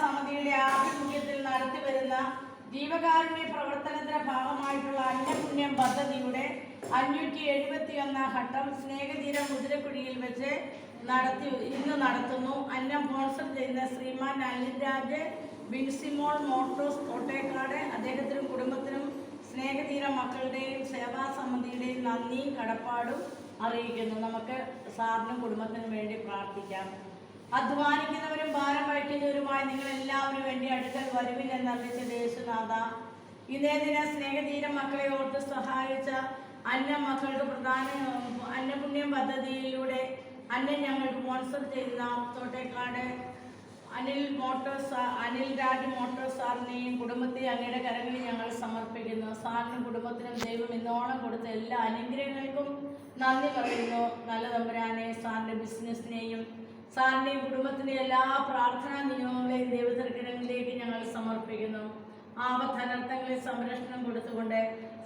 സമിതിയുടെ ആഭിമുഖ്യത്തിൽ നടത്തിവരുന്ന ജീവകാരുണ്യ പ്രവർത്തനത്തിന്റെ ഭാഗമായിട്ടുള്ള അന്നപുണ്യം പദ്ധതിയുടെ അഞ്ഞൂറ്റി എഴുപത്തി ഒന്നാം ഘട്ടം സ്നേഹതീരം മുതിരക്കുഴിയിൽ വെച്ച് നടത്തി ഇന്ന് നടത്തുന്നു. അന്നം സ്പോൺസർ ചെയ്യുന്ന ശ്രീമാൻ അനിൽരാജ് ബിൻസിമോൾ മോട്ടോസ് കോട്ടയക്കാട് അദ്ദേഹത്തിനും കുടുംബത്തിനും സ്നേഹതീര മക്കളുടെയും സേവാ സമിതിയുടെയും നന്ദി കടപ്പാടും അറിയിക്കുന്നു. നമുക്ക് സാറിനും കുടുംബത്തിനും വേണ്ടി പ്രാർത്ഥിക്കാം. അധ്വാനിക്കുന്നവരും ഭാരം വഹിക്കുന്നവരുമായി നിങ്ങൾ എല്ലാവരും വേണ്ടി അടുക്കൽ വരുവില്ലെന്ന് അറിയിച്ച ദേശനാഥ ഇതേ ദിന സ്നേഹതീര മക്കളെ ഓർത്ത് സഹായിച്ച അന്ന മക്കൾക്ക് പ്രധാന അന്നപുണ്യം പദ്ധതിയിലൂടെ അന്നം ഞങ്ങൾക്ക് സ്പോൺസർ ചെയ്യുന്ന Thottekkad Anil motor sir Anil Raj motor സാറിനെയും കുടുംബത്തെയും അങ്ങയുടെ കരങ്ങളിൽ ഞങ്ങൾ സമർപ്പിക്കുന്നു. സാറിനും കുടുംബത്തിനും ദൈവം ഇന്നോളം കൊടുത്ത എല്ലാ അനുഗ്രഹങ്ങൾക്കും നന്ദി പറയുന്നു. നല്ല തമ്പുരാനെ സാറിന്റെ ബിസിനസ്സിനെയും സാറിന്റെയും കുടുംബത്തിന്റെ എല്ലാ പ്രാർത്ഥനാ നിയമങ്ങളെയും ദൈവത്തിരക്കിടങ്ങളിലേക്ക് ഞങ്ങൾ സമർപ്പിക്കുന്നു. ആപത്തനർത്ഥങ്ങളിൽ സംരക്ഷണം കൊടുത്തുകൊണ്ട്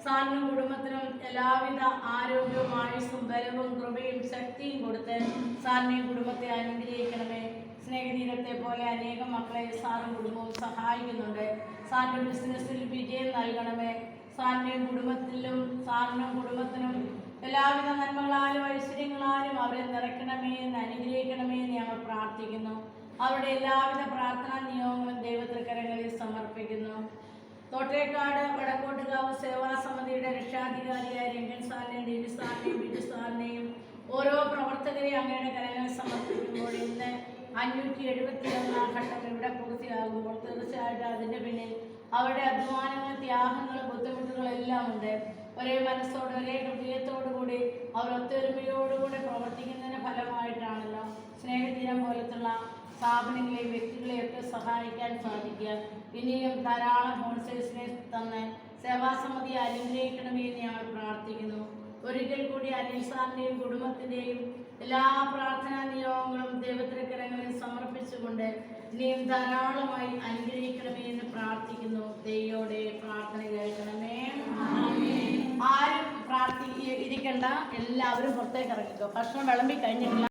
സാറിനും കുടുംബത്തിനും എല്ലാവിധ ആരോഗ്യവും ആയുസ്സും ബലവും കൃപയും ശക്തിയും കൊടുത്ത് സാറിനെയും കുടുംബത്തെ അനുഗ്രഹിക്കണമേ. സ്നേഹതീരത്തെ പോലെ അനേകം മക്കളെ സാറും കുടുംബവും സഹായിക്കുന്നുണ്ട്. സാറിന്റെ ബിസിനസ്സിൽ വിജയം നൽകണമേ. സാറിന്റെയും കുടുംബത്തിലും സാറിനും കുടുംബത്തിനും എല്ലാവിധ നന്മകളാലും ഐശ്വര്യങ്ങളാലും അവരെ നിറയ്ക്കണമേ എന്ന് അനുഗ്രഹിക്കണമേ എന്ന് ഞങ്ങൾ പ്രാർത്ഥിക്കുന്നു. അവരുടെ എല്ലാവിധ പ്രാർത്ഥനാ നിയോഗങ്ങളും ദൈവത്തിരക്കരങ്ങളിൽ സമർപ്പിക്കുന്നു. തോട്ടേക്കാട് വടക്കോട്ടുകാവ് സേവാ സമിതിയുടെ രക്ഷാധികാരിയായ രംഗൻ സാറിനെയും ഡിവി സാറിനെയും ബിജു സാറിനെയും ഓരോ പ്രവർത്തകരെയും അങ്ങയുടെ കരങ്ങൾ സമർപ്പിക്കുമ്പോൾ ഇന്ന് അഞ്ഞൂറ്റി എഴുപത്തി ഒന്നാം ഘട്ടം ഇവിടെ പൂർത്തിയാകുമ്പോൾ തീർച്ചയായിട്ടും അതിന്റെ പിന്നിൽ അവരുടെ അധ്വാനങ്ങൾ ത്യാഗങ്ങൾ ബുദ്ധിമുട്ടുകളെല്ലാം ഉണ്ട്. ഒരേ മനസ്സോട് ഒരേ ഹൃദയത്തോടു കൂടി അവർ ഒത്തൊരുമയോടുകൂടി പ്രവർത്തിക്കുന്നതിന് ഫലമായിട്ടാണല്ലോ സ്നേഹതീരം പോലത്തുള്ള സ്ഥാപനങ്ങളെയും വ്യക്തികളെയും ഒക്കെ സഹായിക്കാൻ സാധിക്കുക. ഇനിയും ധാരാളം ഹോൾസെയിൽസിനെ തന്നെ സേവാസമിതി അനുഗ്രഹിക്കണമേ എന്ന് ഞങ്ങൾ പ്രാർത്ഥിക്കുന്നു. ഒരിക്കൽ കൂടി അനിൽ സാറിന്റെയും കുടുംബത്തിന്റെയും എല്ലാ പ്രാർത്ഥനാ നിയോഗങ്ങളും ദൈവത്തിരക്കരങ്ങളിൽ സമർപ്പിച്ചുകൊണ്ട് ഇനിയും ധാരാളമായി അനുഗ്രഹിക്കണമേ എന്ന് പ്രാർത്ഥിക്കുന്നു. ദൈവയോടെ പ്രാർത്ഥന ഇരിക്കണ്ട എല്ലാവരും പുറത്തേക്ക് ഇറങ്ങിക്കോ. ഭക്ഷണം വിളമ്പി കഴിഞ്ഞിട്ടില്ല.